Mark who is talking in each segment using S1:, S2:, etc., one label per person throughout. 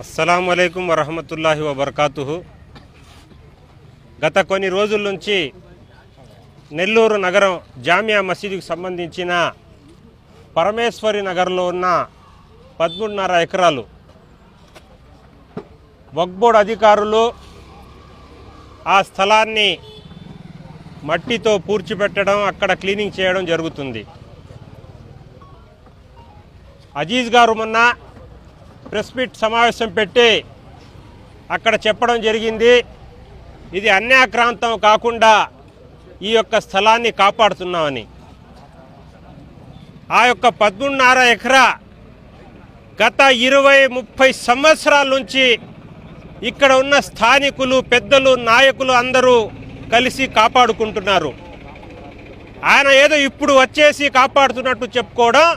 S1: అస్సలం అయికం వరహమతుల్లాహి వబర్కాతు గత కొన్ని రోజుల నుంచి నెల్లూరు నగరం జామియా మసీదుకి సంబంధించిన పరమేశ్వరి నగర్లో ఉన్న పదమూడున్నర ఎకరాలు వక్బోర్డ్ అధికారులు ఆ స్థలాన్ని మట్టితో పూడ్చిపెట్టడం అక్కడ క్లీనింగ్ చేయడం జరుగుతుంది. అజీజ్ గారు మొన్న ప్రెస్ మీట్ సమావేశం పెట్టి అక్కడ చెప్పడం జరిగింది. ఇది అన్యాక్రాంతం కాకుండా ఈ యొక్క స్థలాన్ని కాపాడుతున్నామని. ఆ యొక్క పద్మూడున్నర ఎకరా గత ఇరవై ముప్పై సంవత్సరాల నుంచి ఇక్కడ ఉన్న స్థానికులు పెద్దలు నాయకులు అందరూ కలిసి కాపాడుకుంటున్నారు. ఆయన ఏదో ఇప్పుడు వచ్చేసి కాపాడుతున్నట్టు చెప్పుకోవడం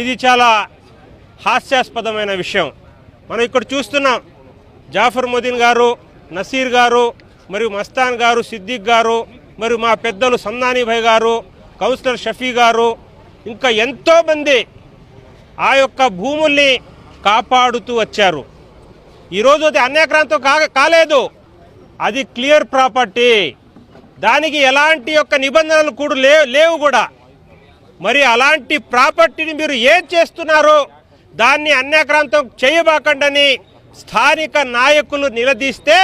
S1: ఇది చాలా హాస్యాస్పదమైన విషయం. మనం ఇక్కడ చూస్తున్నాం జాఫర్ ముదీన్ గారు నసీర్ గారు మరియు మస్తాన్ గారు సిద్దిక్ గారు మరియు మా పెద్దలు సందాని గారు కౌన్సిలర్ షఫీ గారు ఇంకా ఎంతోమంది ఆ యొక్క భూముల్ని కాపాడుతూ వచ్చారు. ఈరోజు అది అన్యాక్రాంతం కా కాలేదు. అది క్లియర్ ప్రాపర్టీ. దానికి ఎలాంటి యొక్క నిబంధనలు కూడా లేవు కూడా. మరి అలాంటి ప్రాపర్టీని మీరు ఏం చేస్తున్నారో దాన్ని అన్యాక్రాంతం చేయబాకండని స్థానిక నాయకులు నిలదీస్తే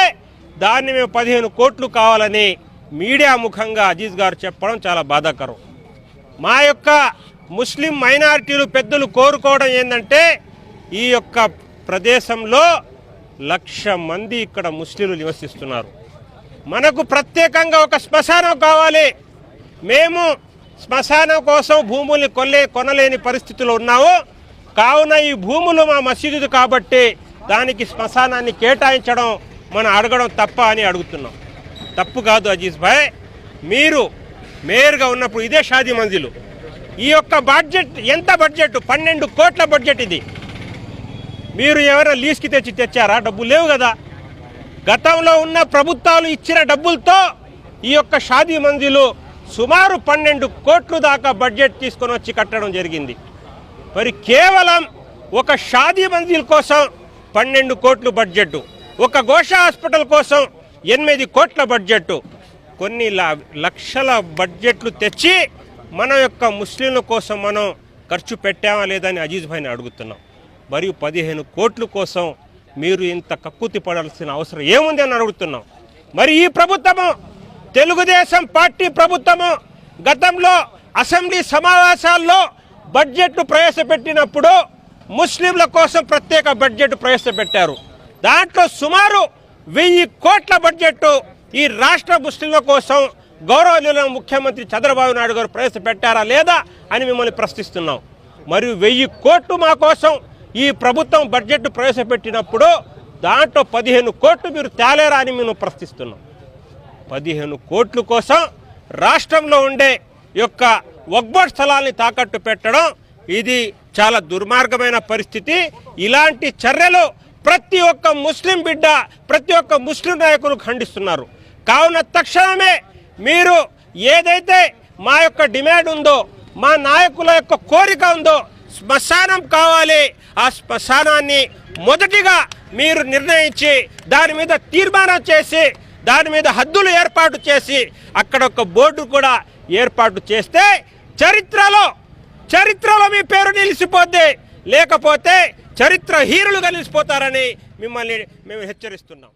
S1: దాన్ని మేము పదిహేను కోట్లు కావాలని మీడియా ముఖంగా అజీజ్ గారు చెప్పడం చాలా బాధాకరం. మా యొక్క ముస్లిం మైనారిటీలు పెద్దలు కోరుకోవడం ఏంటంటే ఈ యొక్క ప్రదేశంలో లక్ష మంది ఇక్కడ ముస్లింలు నివసిస్తున్నారు. మనకు ప్రత్యేకంగా ఒక శ్మశానం కావాలి. మేము శ్మశానం కోసం భూముల్ని కొల్లే కొనలేని పరిస్థితిలో ఉన్నాము. కావున ఈ భూములు మా మసీదు కాబట్టి దానికి శ్మశానాన్ని కేటాయించడం మనం అడగడం తప్ప అని అడుగుతున్నాం. తప్పు కాదు అజీజ్ భాయ్. మీరు మేయర్గా ఉన్నప్పుడు ఇదే షాదీ మంజిలు. ఈ యొక్క బడ్జెట్ ఎంత బడ్జెట్? పన్నెండు కోట్ల బడ్జెట్ ఇది. మీరు ఎవరైనా లీజ్కి తెచ్చి తెచ్చారా? డబ్బులు లేవు కదా. గతంలో ఉన్న ప్రభుత్వాలు ఇచ్చిన డబ్బులతో ఈ యొక్క షాదీ మందిలు సుమారు పన్నెండు కోట్లు దాకా బడ్జెట్ తీసుకొని వచ్చి కట్టడం జరిగింది. మరి కేవలం ఒక షాదీ మందిల్ కోసం పన్నెండు కోట్లు బడ్జెట్ ఒక ఘోష హాస్పిటల్ కోసం ఎనిమిది కోట్ల బడ్జెట్ కొన్ని లక్షల బడ్జెట్లు తెచ్చి మన యొక్క ముస్లింల కోసం మనం ఖర్చు పెట్టామా లేదని అజీజ్ భాయ్ని అడుగుతున్నాం. మరియు పదిహేను కోట్ల కోసం మీరు ఇంత కక్కుతి పడాల్సిన అవసరం ఏముంది అని అడుగుతున్నాం. మరి ఈ ప్రభుత్వము తెలుగుదేశం పార్టీ ప్రభుత్వము గతంలో అసెంబ్లీ సమావేశాల్లో బడ్జెట్ ప్రవేశపెట్టినప్పుడు ముస్లింల కోసం ప్రత్యేక బడ్జెట్ ప్రవేశపెట్టారు. దాంట్లో సుమారు వెయ్యి కోట్ల బడ్జెట్ ఈ రాష్ట్ర ముస్లింల కోసం గౌరవనీయుల ముఖ్యమంత్రి చంద్రబాబు నాయుడు గారు ప్రవేశపెట్టారా లేదా అని మిమ్మల్ని ప్రశ్నిస్తున్నాం. మరియు వెయ్యి కోట్లు మా కోసం ఈ ప్రభుత్వం బడ్జెట్ ప్రవేశపెట్టినప్పుడు దాంట్లో పదిహేను కోట్లు మీరు తేలేరా అని మేము ప్రశ్నిస్తున్నాం. పదిహేను కోట్ల కోసం రాష్ట్రంలో ఉండే యొక్క వగ్బోట్ స్థలాల్ని తాకట్టు పెట్టడం ఇది చాలా దుర్మార్గమైన పరిస్థితి. ఇలాంటి చర్యలు ప్రతి ఒక్క ముస్లిం బిడ్డ ప్రతి ఒక్క ముస్లిం నాయకులు ఖండిస్తున్నారు. కావున తక్షణమే మీరు ఏదైతే మా యొక్క డిమాండ్ ఉందో మా నాయకుల యొక్క కోరిక ఉందో శ్మశానం కావాలి. ఆ శ్మశానాన్ని మొదటిగా మీరు నిర్ణయించి దాని మీద తీర్మానం చేసి దాని మీద హద్దులు ఏర్పాటు చేసి అక్కడ ఒక బోర్డు కూడా ఏర్పాటు చేస్తే చరిత్రలో చరిత్రలో మీ పేరు నిలిచిపోద్ది. లేకపోతే చరిత్ర హీరులుగా నిలిచిపోతారని మిమ్మల్ని మేము హెచ్చరిస్తున్నాం.